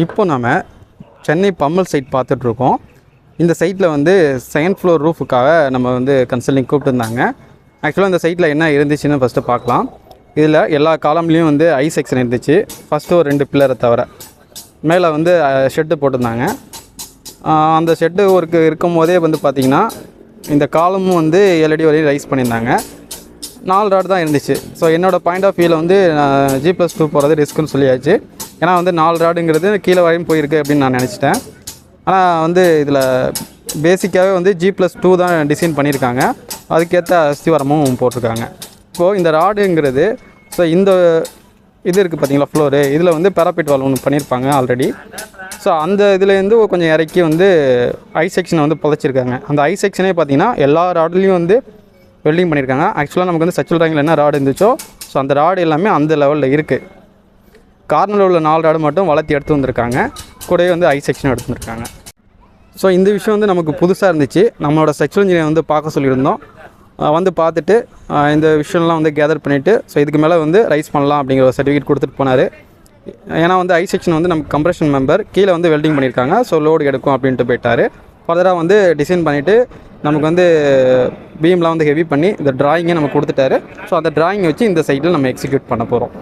இப்போ நம்ம சென்னை பம்மல் சைட் பார்த்துட்ருக்கோம். இந்த சைட்டில் வந்து செகண்ட் ஃப்ளோர் ரூஃபுக்காக நம்ம வந்து கன்சல்டிங் கூப்பிட்டுருந்தாங்க. ஆக்சுவலாக இந்த சைட்டில் என்ன இருந்துச்சுன்னு ஃபஸ்ட்டு பார்க்கலாம். இதில் எல்லா காலம்லேயும் வந்து ஐ செக்ஷன் இருந்துச்சு. ஃபஸ்ட்டு ஒரு ரெண்டு பில்லரை தவிர. மேலே வந்து ஷெட்டு போட்டிருந்தாங்க. அந்த ஷெட்டு ஒர்க்கு இருக்கும் போதே வந்து பார்த்திங்கன்னா இந்த காலமும் வந்து ஏழடி வரையும் ரைஸ் பண்ணியிருந்தாங்க. நாலு ராடு தான் இருந்துச்சு. ஸோ என்னோடய பாயிண்ட் ஆஃப் வியூவில் வந்து ஜி ப்ளஸ் டூ போகிறது ரிஸ்க்குன்னு சொல்லியாச்சு. ஏன்னா வந்து நாலு ராடுங்கிறது கீழே வரையும் போயிருக்கு அப்படின்னு நான் நினச்சிட்டேன். ஆனால் வந்து இதில் பேசிக்காகவே வந்து ஜி ப்ளஸ் டூ தான் டிசைன் பண்ணியிருக்காங்க. அதுக்கேற்ற அஸ்திவாரமும் போட்டிருக்காங்க. இப்போது இந்த ராடுங்கிறது ஸோ இந்த இது இருக்குது பார்த்தீங்களா ஃப்ளோரு இதில் வந்து பேராபிட் வால் ஒன்று பண்ணியிருப்பாங்க ஆல்ரெடி ஸோ அந்த இதுலேருந்து கொஞ்சம் இறக்கி வந்து ஐ செக்ஷனை வந்து புதைச்சிருக்காங்க. அந்த ஐ செக்ஷனே பார்த்தீங்கன்னா எல்லா ராட்லேயும் வந்து வெல்டிங் பண்ணியிருக்காங்க. ஆக்சுவலாக நமக்கு வந்து சச்சுவல் ரேங்கில் என்ன ராடு இருந்துச்சோ ஸோ அந்த ராடு எல்லாமே அந்த லெவலில் இருக்குது கார்னரில் உள்ள நாலு ராடு மட்டும் வளர்த்தி எடுத்து வந்திருக்காங்க. கூடவே வந்து ஐ செக்ஷன் எடுத்து வந்திருக்காங்க ஸோ இந்த விஷயம் வந்து நமக்கு புதுசாக இருந்துச்சு. நம்மளோட செக்ஷுவல் இன்ஜினியர் வந்து பார்க்க சொல்லியிருந்தோம். வந்து பார்த்துட்டு இந்த விஷயம்லாம் வந்து கேதர் பண்ணிவிட்டு ஸோ இதுக்கு மேலே வந்து ரைஸ் பண்ணலாம் அப்படிங்கிற ஒரு சர்டிஃபிகேட் கொடுத்துட்டு போனார். ஏன்னா வந்து ஐ செக்ஷன் வந்து நமக்கு கம்ப்ரெஷன் மெம்பர் கீழே வந்து வெல்டிங் பண்ணியிருக்காங்க. ஸோ லோடு எடுக்கும் அப்படின்ட்டு போயிட்டார். ஃபர்தராக வந்து டிசைன் பண்ணிவிட்டு நமக்கு வந்து பீம்லாம் வந்து ஹெவி பண்ணி இந்த ட்ராயிங்கை நம்ம கொடுத்துட்டாரு. ஸோ அந்த ட்ராயிங்கை வச்சு இந்த சைட்டில் நம்ம எக்ஸிக்யூட் பண்ண போகிறோம்